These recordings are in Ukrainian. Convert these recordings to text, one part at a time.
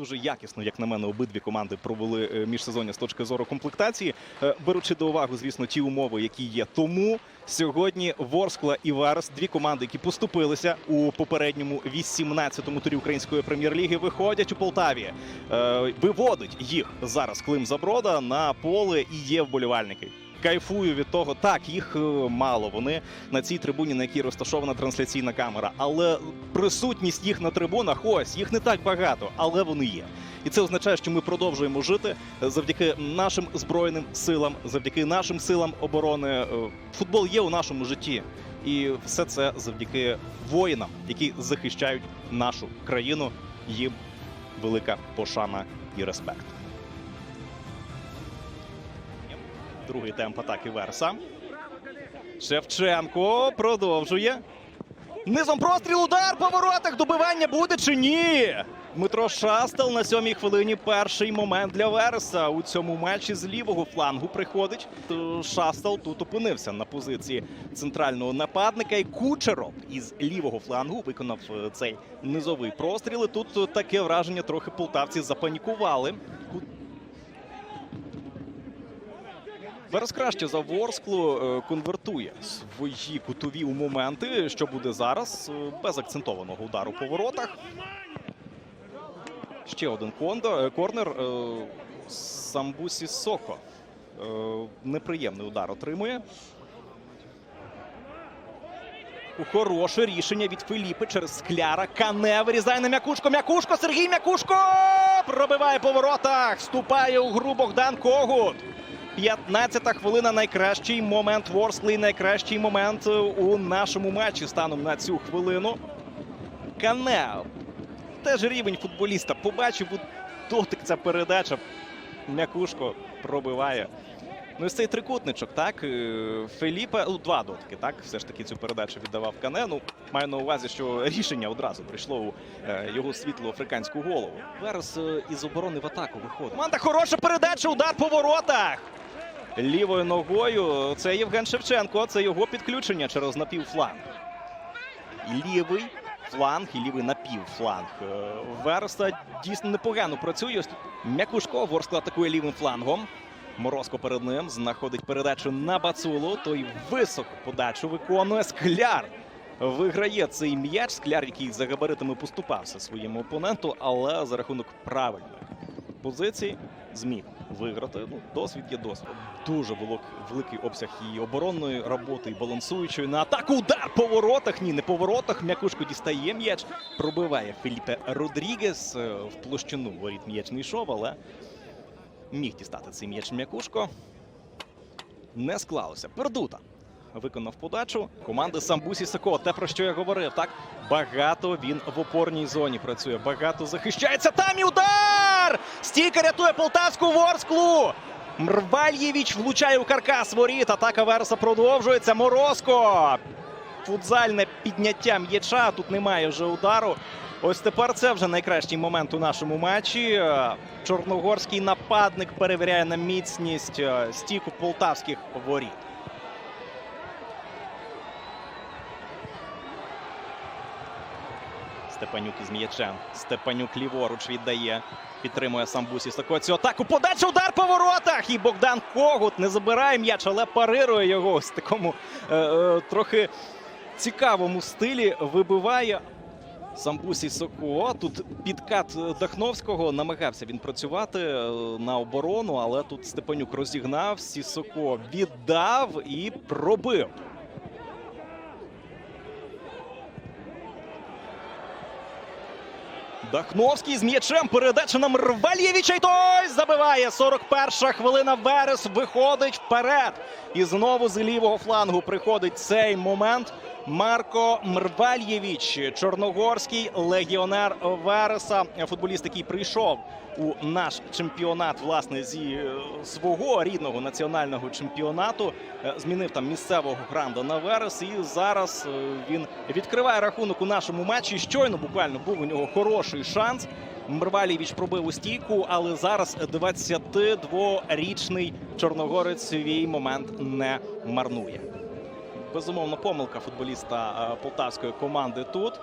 Дуже якісно, як на мене, обидві команди провели е, міжсезоння з точки зору комплектації, е, беручи до уваги, звісно, ті умови, які є. Тому сьогодні Ворскла і Верес, дві команди, які поступилися у попередньому 18-му турі української прем'єр-ліги, виходять у Полтаві. Е, Виводить їх зараз Клим Заброда на поле і є вболівальники. Кайфую від того, так їх е, мало. Вони на цій трибуні, на якій розташована трансляційна камера. Але присутність їх на трибунах, ось їх не так багато, але вони є. І це означає, що ми продовжуємо жити завдяки нашим збройним силам, завдяки нашим силам оборони. Е, Футбол є у нашому житті, і все це завдяки воїнам, які захищають нашу країну. Їм велика пошана і респект. Другий темп атаки Верса. Шевченко продовжує. Низом простріл, удар по воротах. Добивання буде чи ні? Дмитро Шастел на сьомій хвилині. Перший момент для Вереса у цьому матчі з лівого флангу приходить. Шастел тут опинився на позиції центрального нападника. І Кучеров із лівого флангу виконав е, цей низовий простріл. І тут таке враження трохи полтавці запанікували. Ку- краще за Ворсклу е, конвертує свої кутові у моменти. Що буде зараз е, без акцентованого удару по воротах. Ще один кондо, е, корнер Самбусі Соко. Неприємний удар отримує. Хороше рішення від Філіпи через скляра. Кане вирізає на м'якушко. М'якушко, Сергій М'якушко! Пробиває по воротах. Вступає у гру Богдан Когут. 15-та хвилина. Найкращий момент Ворскли. Найкращий момент е, у нашому матчі станом на цю хвилину. Кане. Теж рівень футболіста. Побачив дотик ця передача. М'якушко пробиває. Ну, і цей трикутничок, так. е, Феліпе, ну, два дотики, так. Все ж таки цю передачу віддавав Кане. Ну, маю на увазі, що рішення одразу прийшло у е, його світлу африканську голову. Верес із оборони в атаку виходить. Команда хороша передача, удар по воротах. Лівою ногою. Це Євген Шевченко. Це його підключення через напівфланг. Лівий фланг і лівий напівфланг. Е, Вереса дійсно непогано працює. М'якушко Ворскла атакує лівим флангом. Морозко перед ним знаходить передачу на Бацулу. Той високу подачу виконує скляр. Виграє цей м'яч. Скляр, який за габаритами поступався своєму опоненту, але за рахунок правильної позиції зміг виграти. Ну, досвід є досвід. Дуже велик, великий обсяг і оборонної роботи, і балансуючої на атаку. Удар по воротах. Ні, не по воротах. М'якушко дістає м'яч. Пробиває Філіпе Родрігес. Е, В площину воріт м'яч не йшов, але міг дістати цей м'яч м'якушко. Не склалося. Пердута. Виконав подачу команди Самбусі Сако. Те, про що я говорив, так багато він в опорній зоні працює. Багато захищається. Там і удар! Стійка рятує полтавську ворсклу. Мрвальєвіч влучає у каркас воріт. Атака Верса продовжується. Морозко. Футзальне підняття м'яча. Тут немає вже удару. Ось тепер це вже найкращий момент у нашому матчі. Чорногорський нападник перевіряє на міцність е, стійку полтавських воріт. Степанюк із м'ячем. Степанюк ліворуч віддає. Підтримує Самбусі Сако цю атаку. Подача удар по воротах. І Богдан Когут не забирає м'яч, але парирує його ось такому е, е, трохи цікавому стилі. Вибиває Самбусі Соко. Тут підкат Дахновського. Намагався він працювати е, на оборону, але тут Степанюк розігнав. Сісоко віддав і пробив. Дахновський з м'ячем. Передача на Мрвальєвіча. І той забиває. 41-ша хвилина. Верес виходить вперед. І знову з лівого флангу приходить цей момент. Марко Мрвальєвіч, чорногорський легіонер Вереса, футболіст, який прийшов у наш чемпіонат, власне, зі е, свого рідного національного чемпіонату. Е, Змінив там місцевого гранда на Верес. І зараз е, він відкриває рахунок у нашому матчі. Щойно буквально був у нього хороший шанс. Мрвалєвіч пробив у стійку, але зараз 22-річний чорногорець свій момент не марнує. Безумовно, помилка футболіста е, полтавської команди тут.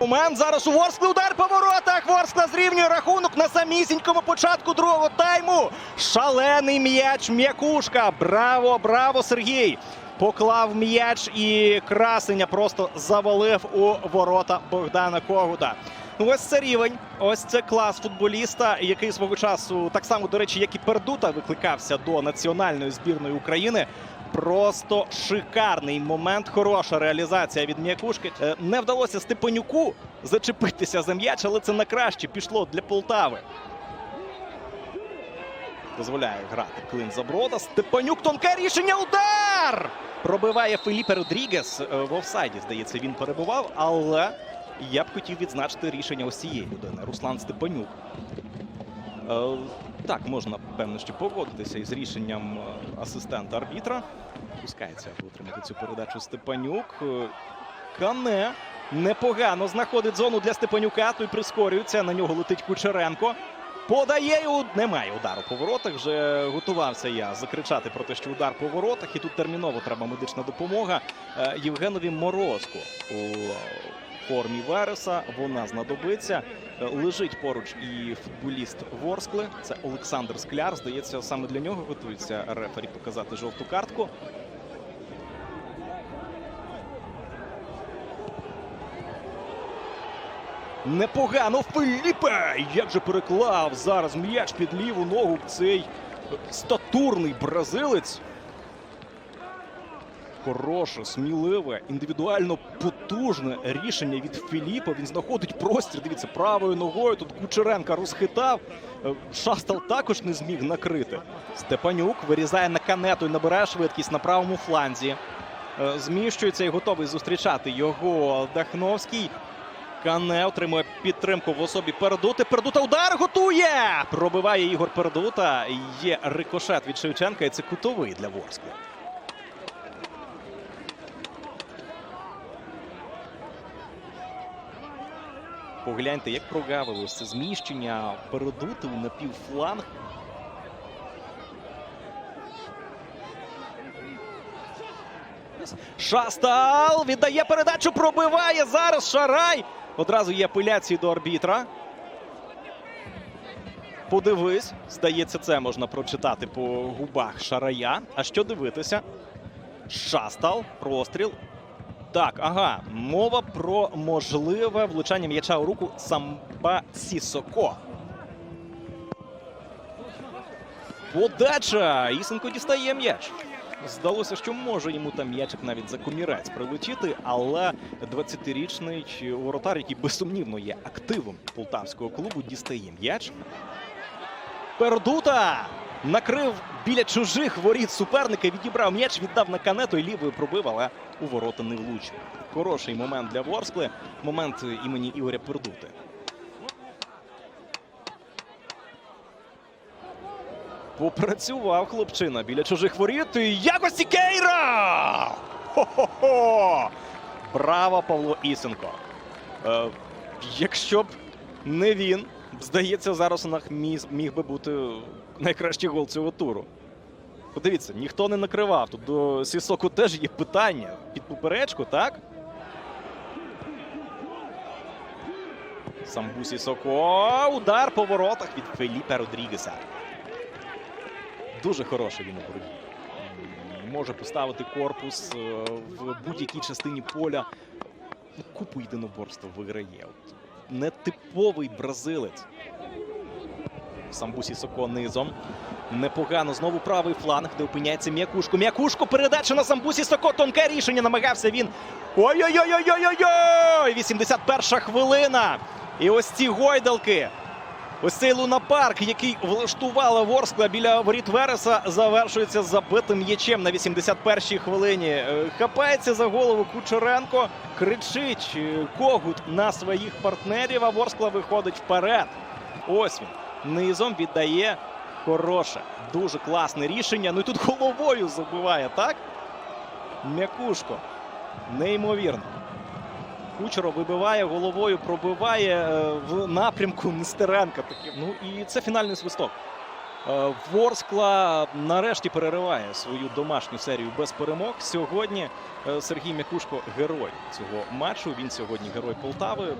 Момент зараз у Ворскли удар по воротах. Ворскла зрівнює рахунок на самісінькому початку другого тайму. Шалений м'яч м'якушка. Браво, браво, Сергій! Поклав м'яч і красення просто завалив у ворота Богдана Когута. Ну, Ось це рівень, ось це клас футболіста, який свого часу, так само, до речі, як і Пердута, викликався до національної збірної України. Просто шикарний момент, хороша реалізація від м'якушки. Е, Не вдалося Степанюку зачепитися за м'яч, але це на краще пішло для Полтави. Дозволяє грати клин Заброда. Степанюк тонке рішення. Удар! Пробиває Феліпе Родрігес. Е, В офсайді, здається, він перебував, але я б хотів відзначити рішення ось цієї людини. Руслан Степанюк. Е, Так, можна певно ще погодитися із рішенням е, асистента арбітра. Пускається отримати цю передачу Степанюк. Кане непогано знаходить зону для Степанюка. Той прискорюється. На нього летить Кучеренко. Подає уд- немає удару по воротах. Вже готувався я закричати про те, що удар по воротах. І тут терміново треба медична допомога Е, Євгенові Морозку у формі Вереса. Вона знадобиться. Е, Лежить поруч і футболіст Ворскли. Це Олександр Скляр. Здається, саме для нього готується рефері показати жовту картку. Непогано Феліпе! Як же переклав зараз м'яч під ліву ногу цей статурний бразилець. Хороше, сміливе, індивідуально потужне рішення від Філіпа. Він знаходить простір. Дивіться, правою ногою. Тут Кучеренка розхитав. Е, Шастал також не зміг накрити. Степанюк вирізає на канету і набирає швидкість на правому фланзі. Е, Зміщується і готовий зустрічати його Дахновський. Кане отримує підтримку в особі Пердути. Пердута удар готує! Пробиває Ігор Пердута. Є рикошет від Шевченка, і це кутовий для Ворскли. Погляньте, як прогавилось зміщення Пердути на півфланг. Шастал віддає передачу, пробиває зараз Шарай. Одразу є апеляції до арбітра. Подивись, здається, це можна прочитати по губах Шарая. А що дивитися? Шастал, простріл. Так, ага, мова про можливе влучання м'яча у руку Самба Сісоко. Подача! Ісенко дістає м'яч. Здалося, що може йому там м'ячик навіть за комірець прилетіти, але 20-річний воротар, який безсумнівно є активом полтавського клубу, дістає м'яч. Пердута накрив біля чужих воріт суперника, відібрав м'яч, віддав на канету і лівою пробив, але у ворота не влучив. Хороший момент для Ворскли. Момент імені Ігоря Пердути. Попрацював хлопчина біля чужих воріт. І якості Кейра! Хо-хо-хо! Браво, Павло Ісенко. Е, якщо б не він, здається, зараз у нас міг, міг би бути найкращий гол цього туру. Подивіться, ніхто не накривав. Тут до Сісоку теж є питання під поперечку, так? Самбу Сісоко. Удар по воротах від Феліпе Родрігеса. Дуже хороший він у боротьбі. Може поставити корпус е, в будь-якій частині поля. Купу єдиноборства виграє. Нетиповий бразилець. Самбусі Соко низом. Непогано. Знову правий фланг, де опиняється м'якушко. М'якушко передача на Самбусі Соко. Тонке рішення. Намагався він. Ой-ой-ой-ой-ой-ой! 81 хвилина. І ось ці гойдалки. Ось цей лунапарк, який влаштувала Ворскла біля воріт Вереса, завершується забитим м'ячем на 81-й хвилині. Е, Хапається за голову Кучеренко, кричить е, когут на своїх партнерів, а Ворскла виходить вперед. Ось він. Низом віддає хороше. Дуже класне рішення. Ну і тут головою забиває, так? М'якушко. Неймовірно. Кучеров вибиває головою, пробиває е, в напрямку Нестеренка. Таким. Ну і це фінальний свисток. Е, Ворскла нарешті перериває свою домашню серію без перемог. Сьогодні е, Сергій Мякушко герой цього матчу. Він сьогодні герой Полтави.